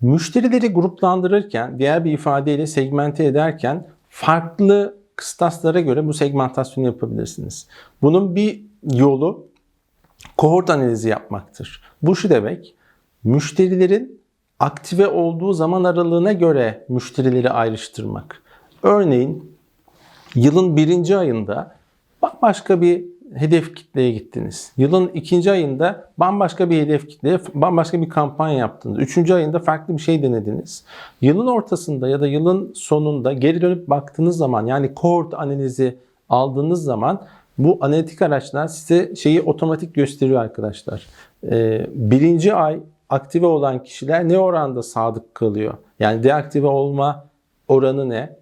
Müşterileri gruplandırırken, diğer bir ifadeyle segmente ederken farklı kıstaslara göre bu segmentasyonu yapabilirsiniz. Bunun bir yolu kohort analizi yapmaktır. Bu şu demek, müşterilerin aktive olduğu zaman aralığına göre müşterileri ayrıştırmak. Örneğin yılın birinci ayında bambaşka bir hedef kitleye gittiniz. Yılın ikinci ayında bambaşka bir hedef kitleye, bambaşka bir kampanya yaptınız. Üçüncü ayında farklı bir şey denediniz. Yılın ortasında ya da yılın sonunda geri dönüp baktığınız zaman yani cohort analizi aldığınız zaman bu analitik araçlar size şeyi otomatik gösteriyor arkadaşlar. Ee, birinci ay aktive olan kişiler ne oranda sadık kalıyor? Yani deaktive olma oranı ne?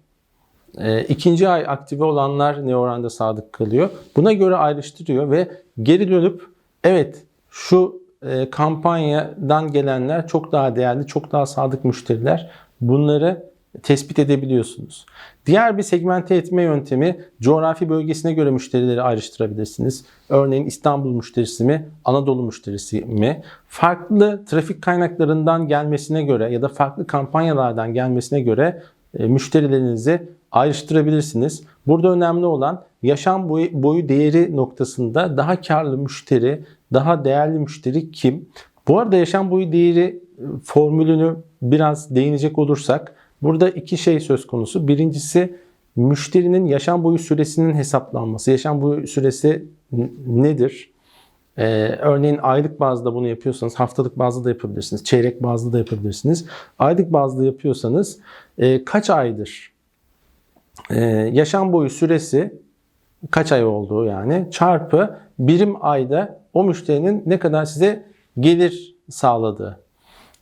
E, ikinci ay aktive olanlar ne oranda sadık kalıyor? Buna göre ayrıştırıyor ve geri dönüp evet şu e, kampanyadan gelenler çok daha değerli, çok daha sadık müşteriler. Bunları tespit edebiliyorsunuz. Diğer bir segmente etme yöntemi coğrafi bölgesine göre müşterileri ayrıştırabilirsiniz. Örneğin İstanbul müşterisi mi, Anadolu müşterisi mi? Farklı trafik kaynaklarından gelmesine göre ya da farklı kampanyalardan gelmesine göre müşterilerinizi ayrıştırabilirsiniz. Burada önemli olan yaşam boyu, boyu değeri noktasında daha karlı müşteri, daha değerli müşteri kim? Bu arada yaşam boyu değeri e, formülünü biraz değinecek olursak burada iki şey söz konusu. Birincisi müşterinin yaşam boyu süresinin hesaplanması. Yaşam boyu süresi nedir? Ee, örneğin aylık bazda bunu yapıyorsanız haftalık bazda da yapabilirsiniz. Çeyrek bazda da yapabilirsiniz. Aylık bazda yapıyorsanız e, kaç aydır ee, yaşam boyu süresi kaç ay olduğu yani çarpı birim ayda o müşterinin ne kadar size gelir sağladığı.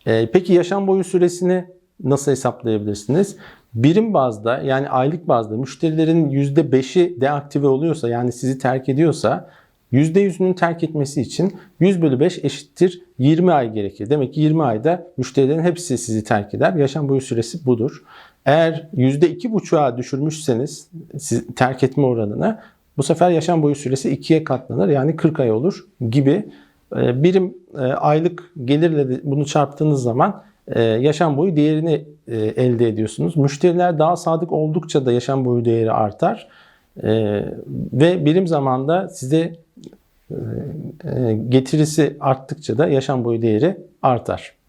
Ee, peki yaşam boyu süresini nasıl hesaplayabilirsiniz? Birim bazda yani aylık bazda müşterilerin %5'i deaktive oluyorsa yani sizi terk ediyorsa %100'ünün terk etmesi için 100 bölü 5 eşittir 20 ay gerekir. Demek ki 20 ayda müşterilerin hepsi sizi terk eder. Yaşam boyu süresi budur. Eğer %2,5'a düşürmüşseniz siz, terk etme oranını bu sefer yaşam boyu süresi 2'ye katlanır. Yani 40 ay olur gibi e, birim e, aylık gelirle bunu çarptığınız zaman e, yaşam boyu değerini e, elde ediyorsunuz. Müşteriler daha sadık oldukça da yaşam boyu değeri artar. E, ve birim zamanda size getirisi arttıkça da yaşam boyu değeri artar.